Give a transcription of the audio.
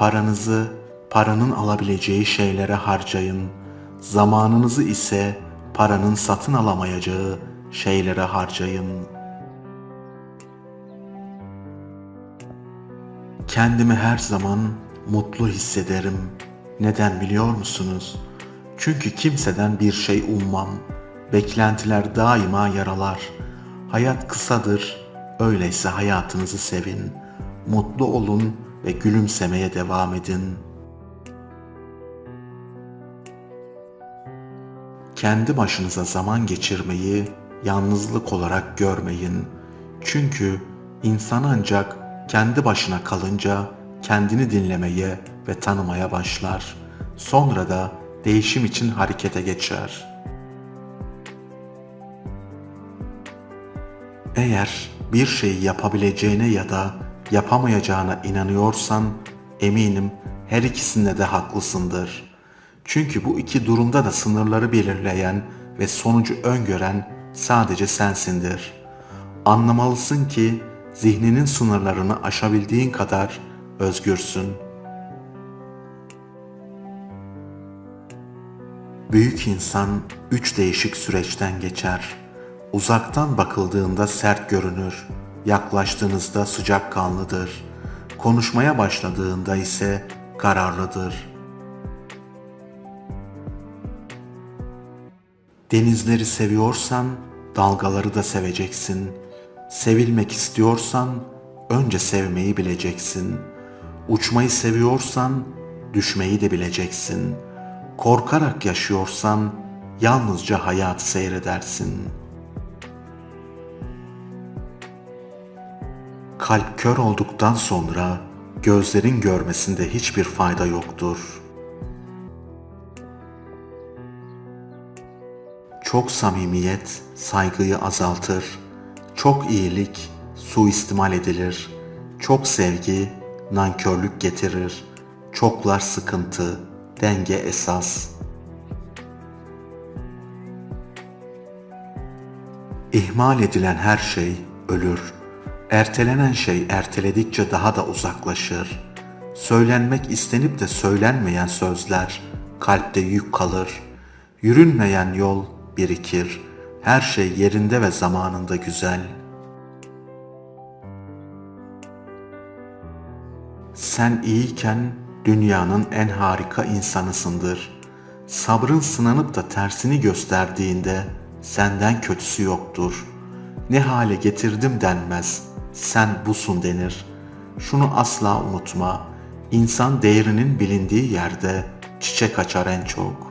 Paranızı paranın alabileceği şeylere harcayın. Zamanınızı ise paranın satın alamayacağı şeylere harcayın. Kendimi her zaman mutlu hissederim. Neden biliyor musunuz? Çünkü kimseden bir şey ummam. Beklentiler daima yaralar. Hayat kısadır. Öyleyse hayatınızı sevin. Mutlu olun ve gülümsemeye devam edin. Kendi başınıza zaman geçirmeyi yalnızlık olarak görmeyin. Çünkü insan ancak kendi başına kalınca kendini dinlemeye ve tanımaya başlar. Sonra da değişim için harekete geçer. Eğer bir şeyi yapabileceğine ya da yapamayacağına inanıyorsan eminim her ikisinde de haklısındır. Çünkü bu iki durumda da sınırları belirleyen ve sonucu öngören sadece sensindir. Anlamalısın ki zihninin sınırlarını aşabildiğin kadar özgürsün. Büyük insan üç değişik süreçten geçer. Uzaktan bakıldığında sert görünür, yaklaştığınızda sıcakkanlıdır. Konuşmaya başladığında ise kararlıdır. Denizleri seviyorsan dalgaları da seveceksin. Sevilmek istiyorsan önce sevmeyi bileceksin. Uçmayı seviyorsan düşmeyi de bileceksin. Korkarak yaşıyorsan yalnızca hayatı seyredersin. Kalp kör olduktan sonra gözlerin görmesinde hiçbir fayda yoktur. Çok samimiyet saygıyı azaltır. Çok iyilik suistimal edilir. Çok sevgi nankörlük getirir. Çoklar sıkıntı, denge esas. İhmal edilen her şey ölür. Ertelenen şey erteledikçe daha da uzaklaşır. Söylenmek istenip de söylenmeyen sözler kalpte yük kalır. Yürünmeyen yol birikir. Her şey yerinde ve zamanında güzel. Sen iyiyken dünyanın en harika insanısındır. Sabrın sınanıp da tersini gösterdiğinde senden kötüsü yoktur. Ne hale getirdim denmez, sen busun denir. Şunu asla unutma, insan değerinin bilindiği yerde çiçek açar en çok.''